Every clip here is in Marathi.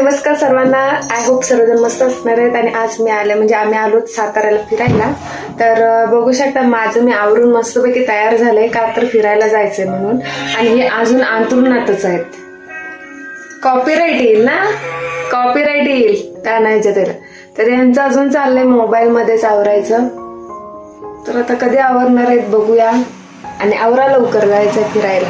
नमस्कार सर्वांना. आय होप सर्वजण मस्त असणार आहेत आणि आज मी आले म्हणजे आम्ही आलो साताऱ्याला फिरायला. तर बघू शकता माझं मी आवरून मस्तपैकी तयार झालंय का तर फिरायला जायचंय म्हणून. आणि हे अजून अंतरुणातच आहेत. कॉपीराईट येईल ना? कॉपीराईट येईल. त्या नाही त्याला तर यांचं अजून चाललंय मोबाईलमध्येच आवरायचं. तर आता कधी आवरणार आहेत बघूया. आणि आवरा लवकर जायचं फिरायला.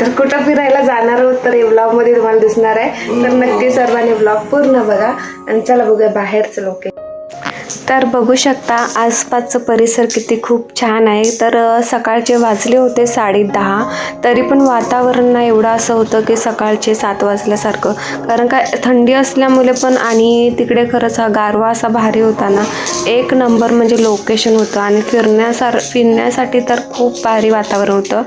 तर कुठं फिरायला जाणार आहोत तर या ब्लॉगमध्ये तुम्हाला दिसणार आहे. तर नक्की सर्वांनी ब्लॉग पूर्ण बघा. आणि चला बघूया बाहेरचं लोक तर बघू शकता आसपासचं परिसर किती खूप छान आहे. तर सकाळचे वाजले होते साडे दहा. तरी पण वातावरण ना एवढं असं होतं की सकाळचे सात वाजल्यासारखं. कारण का थंडी असल्यामुळे पण आणि तिकडे खरंच हा गारवा असा भारी होता ना. एक नंबर म्हणजे लोकेशन होतं आणि फिरण्यासार फिरण्यासाठी तर खूप भारी वातावरण होतं.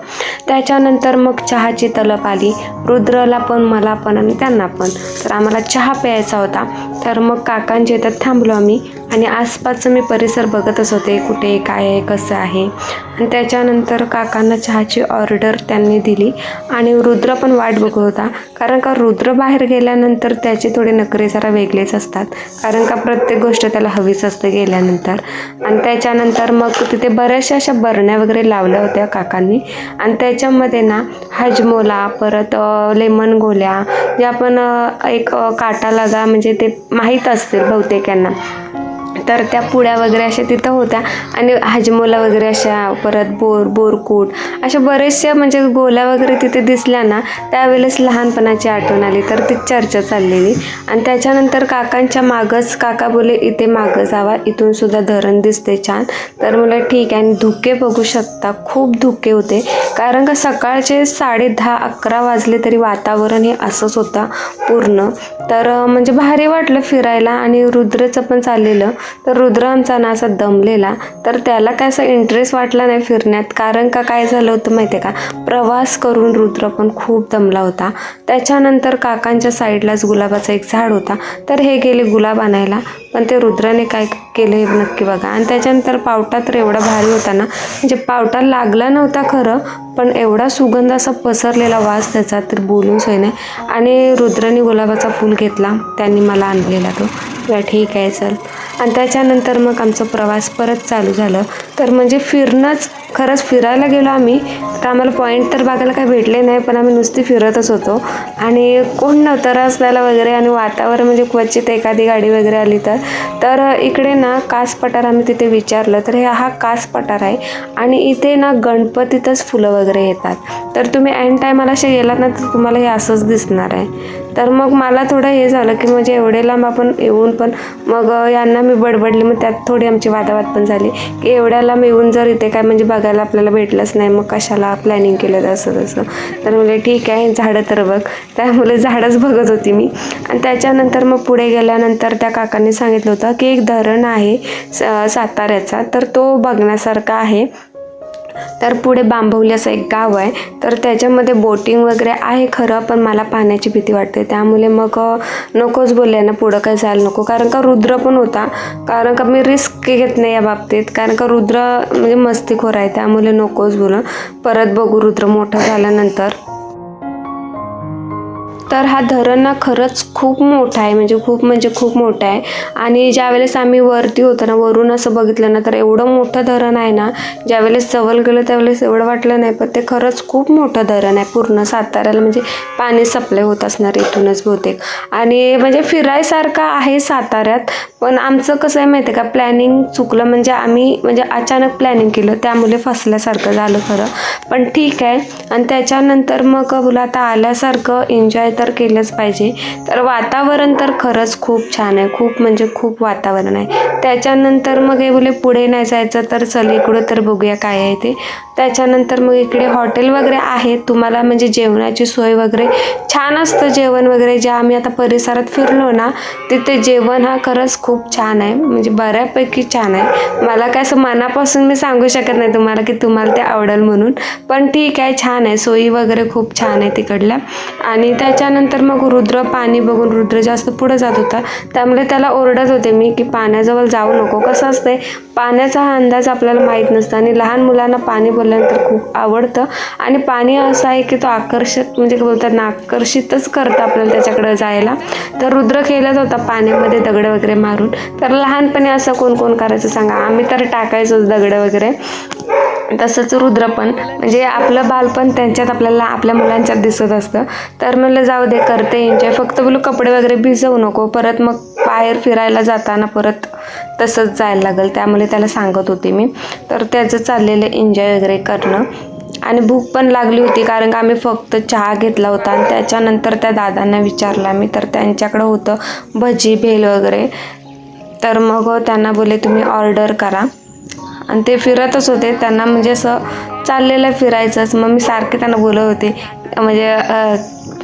त्याच्यानंतर मग चहाची तलप आली. रुद्रला पण मला पण आणि त्यांना पण. तर आम्हाला चहा प्यायचा होता. तर मग काकांच्या इथं थांबलो आम्ही आणि आज आसपासचं मी परिसर बघतच होते कुठे काय आहे कसं आहे. आणि त्याच्यानंतर काकांना चहाची ऑर्डर त्यांनी दिली आणि रुद्र पण वाट बघत होता. कारण का रुद्र बाहेर गेल्यानंतर त्याचे थोडे नखरे जरा वेगळेच असतात. कारण का प्रत्येक गोष्ट त्याला हवीच असते गेल्यानंतर. आणि त्याच्यानंतर मग तिथे बऱ्याचशा अशा बरण्या वगैरे लावल्या होत्या काकांनी. आणि त्याच्यामध्ये ना हजमोला परत लेमन गोल्या जे आपण एक काटा लगा म्हणजे ते माहीत असतील बहुतेक यांना. तर त्या पुड्या वगैरे अशा तिथं होत्या. आणि हाजमोला वगैरे अशा परत बोर बोरकूट अशा बऱ्याचशा म्हणजे गोल्या वगैरे तिथे दिसल्या ना त्यावेळेस लहानपणाची आठवण आली. तर ती चर्चा चाललेली. आणि त्याच्यानंतर काकांच्या मागच काका बोले इथे मागं जावा इथून सुद्धा धरण दिसते छान. तर मला ठीक आहे. आणि धुके बघू शकता खूप धुके होते. कारण का सकाळचे साडे दहा अकरा वाजले तरी वातावरण हे असंच होतं पूर्ण. तर म्हणजे भारी वाटलं फिरायला आणि रुद्रचं पण चाललेलं. तर रुद्र आमचा ना असा दमलेला. तर त्याला काय असा इंटरेस्ट वाटला नाही फिरण्यात? कारण का काय झालं होतं माहिती आहे का? प्रवास करून रुद्र पण खूप दमला होता. त्याच्यानंतर काकांच्या साईडलाच गुलाबाचं एक झाड होता. तर हे गेले गुलाब आणायला. पण ते रुद्राने काय केलं हे नक्की बघा. आणि त्याच्यानंतर पावटा तर एवढा भारी होता ना? म्हणजे पावटा लागला नव्हता खरं पण एवढा सुगंध असा पसरलेला वास त्याचा तर बोलून सोय नाही. आणि रुद्राने गुलाबाचा फूल घेतला. त्यांनी मला आणलेला तो. या ठीक आहे चल. आणि त्याच्यानंतर मग आमचा प्रवास परत चालू झालं. तर म्हणजे फिरणंच खरंच फिरायला गेलो आम्ही. तर आम्हाला पॉईंट तर बघायला काही भेटले नाही पण आम्ही नुसती फिरतच होतो. आणि कोण नव्हतं रस्त्याला वगैरे आणि वातावरण म्हणजे क्वचित एखादी गाडी वगैरे आली तर. तर इकडे ना कास पठार आम्ही तिथे विचारलं तर हे हा कास पठार आहे. आणि इथे ना गणपतीतच फुलं वगैरे येतात. तर तुम्ही ऐन टायमाला असे गेलात ना तर तुम्हाला हे असंच दिसणार आहे. तर मग मला थोडं हे झालं की म्हणजे एवढे लांब आपण येऊन पण मग यांना मी बडबडली. मग त्यात थोडी आमची वादावाद पण झाली. की एवढ्या लांब येऊन जर इथे काय म्हणजे बघायला आपल्याला भेटलंच नाही मग कशाला प्लॅनिंग केलं असं तसं. तर म्हणजे ठीक आहे झाडं तर बघ. त्यामुळे झाडच बघत होती मी. आणि त्याच्यानंतर मग पुढे गेल्यानंतर त्या काकांनी सांगितलं होतं की एक धरण आहे स- साताऱ्याचा. तर तो बघण्यासारखा आहे. तर पुढे बांबवली असं एक गाव आहे. तर त्याच्यामध्ये बोटिंग वगैरे आहे खरं पण मला पाण्याची भीती वाटते. त्यामुळे मग नकोच बोलले ना पुढं काही जायला नको. कारण का रुद्र पण होता. कारण का मी रिस्क घेत नाही या बाबतीत. कारण का रुद्र म्हणजे मस्तीखोर आहे त्यामुळे नकोच बोलून परत बघू रुद्र मोठा झाल्यानंतर. तर हा धरण ना खरंच खूप मोठा आहे. म्हणजे खूप म्हणजे खूप मोठा आहे. आणि ज्यावेळेस आम्ही वरती होतो ना वरून असं बघितलं ना तर एवढं मोठं धरण आहे ना ज्यावेळेस जवळ गेलं त्यावेळेस एवढं वाटलं नाही पण ते खरंच खूप मोठं धरण आहे. पूर्ण साताऱ्याला म्हणजे पाणी सप्लाय होत असणार इथूनच बहुतेक. आणि म्हणजे फिरायसारखं आहे साताऱ्यात पण आमचं कसं आहे माहिती आहे का? प्लॅनिंग चुकलं म्हणजे आम्ही म्हणजे अचानक प्लॅनिंग केलं. त्यामुळे फसल्यासारखं झालं खरं. पण ठीक आहे. आणि त्याच्यानंतर मग बोला आता आल्यासारखं एन्जॉय तर केलंच पाहिजे. तर वातावरण तर खरंच खूप छान आहे. खूप म्हणजे खूप वातावरण आहे. त्याच्यानंतर मग हे बोले पुढे नाही जायचं तर चल इकडं तर बघूया काय आहे ते. त्याच्यानंतर मग इकडे हॉटेल वगैरे आहेत तुम्हाला म्हणजे जेवणाची सोय वगैरे छान असतं जेवण वगैरे. जे आम्ही आता परिसरात फिरलो ना तिथे जेवण हा खरंच खूप छान आहे. म्हणजे बऱ्यापैकी छान आहे. मला काय असं मनापासून मी सांगू शकत नाही तुम्हाला की तुम्हाला ते आवडेल म्हणून. पण ठीक आहे छान आहे. सोयी वगैरे खूप छान आहे तिकडल्या. आणि त्याच्या त्याच्यानंतर मग रुद्र पाणी बघून रुद्र जास्त पुढे जात होता. त्यामुळे त्याला ओरडत होते मी की पाण्याजवळ जाऊ नको. कसं असतंय पाण्याचा हा अंदाज आपल्याला माहीत नसतं आणि लहान मुलांना पाणी बोलल्यानंतर खूप आवडतं. आणि पाणी असं आहे की तो आकर्षक म्हणजे काय बोलतात ना आकर्षितच करतं आपल्याला त्याच्याकडे जायला. तर रुद्र खेळत होता पाण्यामध्ये दगड वगैरे मारून. तर लहानपणी असं कोण कोण करायचं सांगा? आम्ही तर टाकायचोच दगड वगैरे. तसंच रुद्र पण. म्हणजे आपलं बालपण त्यांच्यात आपल्याला आपल्या मुलांच्यात दिसत असतं. तर म्हणलं जाऊ दे करते एन्जॉय फक्त बोलू कपडे वगैरे भिजवू नको. परत मग बाहेर फिरायला जाताना परत तसंच जायला लागेल. त्यामुळे त्याला सांगत होते मी. तर त्याचं चाललेलं एन्जॉय वगैरे करणं. आणि भूक पण लागली होती कारण का आम्ही फक्त चहा घेतला होता. आणि त्याच्यानंतर त्या दादांना विचारला मी तर त्यांच्याकडं होतं भजी भेल वगैरे. तर मग त्यांना बोले तुम्ही ऑर्डर करा. आणि ते फिरतच होते. त्यांना म्हणजे असं चाललेलं फिरायचंच. मग मी सारखे त्यांना बोलत होते. म्हणजे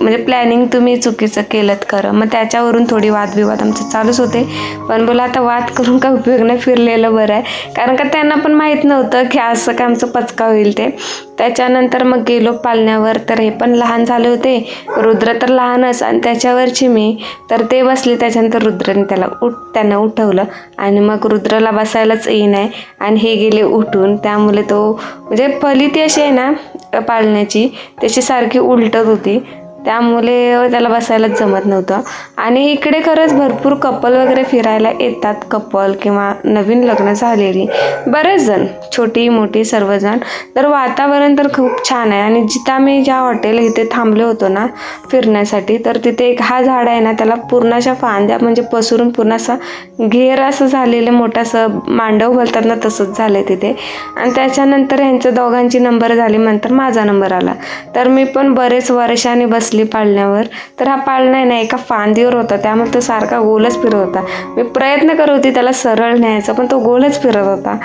म्हणजे प्लॅनिंग तुम्ही चुकीचं केलं खरं. मग त्याच्यावरून थोडी वादविवाद आमचे चालूच होते. पण बोला आता वाद करून काय उपयोग नाही फिरलेलं बरं आहे. कारण का त्यांना पण माहीत नव्हतं की असं काय आमचं पचका होईल ते. त्याच्यानंतर मग गेलो पालण्यावर तर हे पण लहान झाले होते. रुद्र तर लहानच आणि त्याच्यावरची मी. तर ते बसले त्याच्यानंतर रुद्रने त्याला उठ त्यांना उठवलं. आणि मग रुद्रला बसायलाच येईन आहे. आणि हे गेले उठून. त्यामुळे तो म्हणजे प फलिती अशी आहे ना पाळण्याची त्याची सारखी उलटत होती. त्यामुळे त्याला बसायलाच जमत नव्हतं. आणि इकडे खरंच भरपूर कपल वगैरे फिरायला येतात. कपल किंवा नवीन लग्न झालेली. बरेच जण छोटी मोठी सर्वजण. तर वातावरण तर खूप छान आहे. आणि जिथं आम्ही ज्या हॉटेल इथे थांबलो होतो ना फिरण्यासाठी तर तिथे एक हा झाड आहे ना त्याला पूर्ण अशा फांद्या म्हणजे पसरून पूर्ण असा घेर असं झालेलं मोठं असं मांडव बोलतात ना तसंच झालं तिथे. आणि त्याच्यानंतर ह्यांच्या दोघांची नंबर झाली नंतर माझा नंबर आला. तर मी पण बरेच वर्षांनी बसली पाळण्यावर. तर हा पाळणा आहे ना एका फांदीवर होता. त्यामुळे तो सारखा गोलच फिरत होता. मी प्रयत्न करत होती त्याला सरळ न्यायचा पण तो गोलच फिरत होता.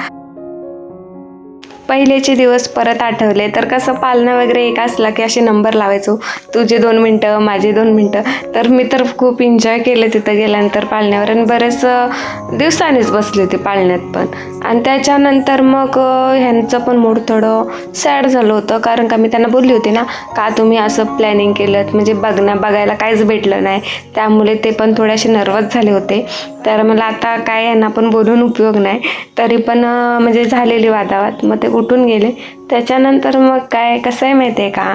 पहिलेचे दिवस परत आठवले. तर कसं पालणं वगैरे एक असला की असे नंबर लावायचो. तुझे दोन मिनटं माझे दोन मिनटं. तर मी तर खूप एन्जॉय केलं तिथं गेल्यानंतर पाळण्यावर. आणि बरेच दिवसानेच दिवसांनीच बसले होते पाळण्यात पण. आणि त्याच्यानंतर मग ह्यांचं पण मूड थोडं सॅड झालं होतं. कारण का मी त्यांना बोलली होती ना का तुम्ही असं प्लॅनिंग केलं म्हणजे बघण्या बघायला काहीच भेटलं नाही. त्यामुळे ते पण थोडेसे नर्वस झाले होते. तर मला आता काय यांना पण बोलून उपयोग नाही. तरी पण म्हणजे झालेली वादावाद. मग ते उठून गेले. त्याच्यानंतर मग काय कसं आहे माहिती आहे का?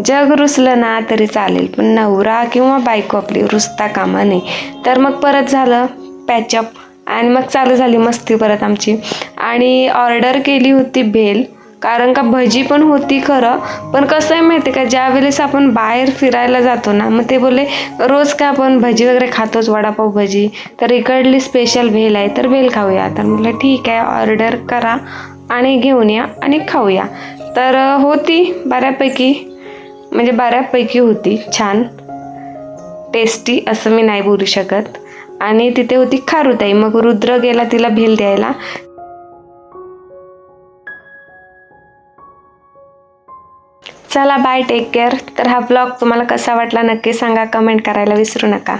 जग रुसलं ना तरी चालेल पण नवरा किंवा बायको आपली रुसता कामा नाही तर मग परत झालं पॅचअप आणि मग चालू झाली मस्ती परत आमची. आणि ऑर्डर केली होती भेल कारण का भजी पण होती खरं. पण कसं आहे माहिती आहे का ज्यावेळेस आपण बाहेर फिरायला जातो ना मग ते बोलले रोज का आपण भजी वगैरे खातोच वडापाव भजी? तर इकडली स्पेशल भेल आहे तर भेल खाऊया. तर म्हटलं ठीक आहे ऑर्डर करा आणि घेऊन या आणि खाऊया. तर होती बऱ्यापैकी म्हणजे बऱ्यापैकी होती छान. टेस्टी असं मी नाही बोलू शकत. आणि तिथे होती खारुताई. मग रुद्र गेला तिला भेल द्यायला. चला बाय टेक केअर तर हा ब्लॉग तुम्हाला कसा वाटला नक्की सांगा. कमेंट करायला विसरू नका.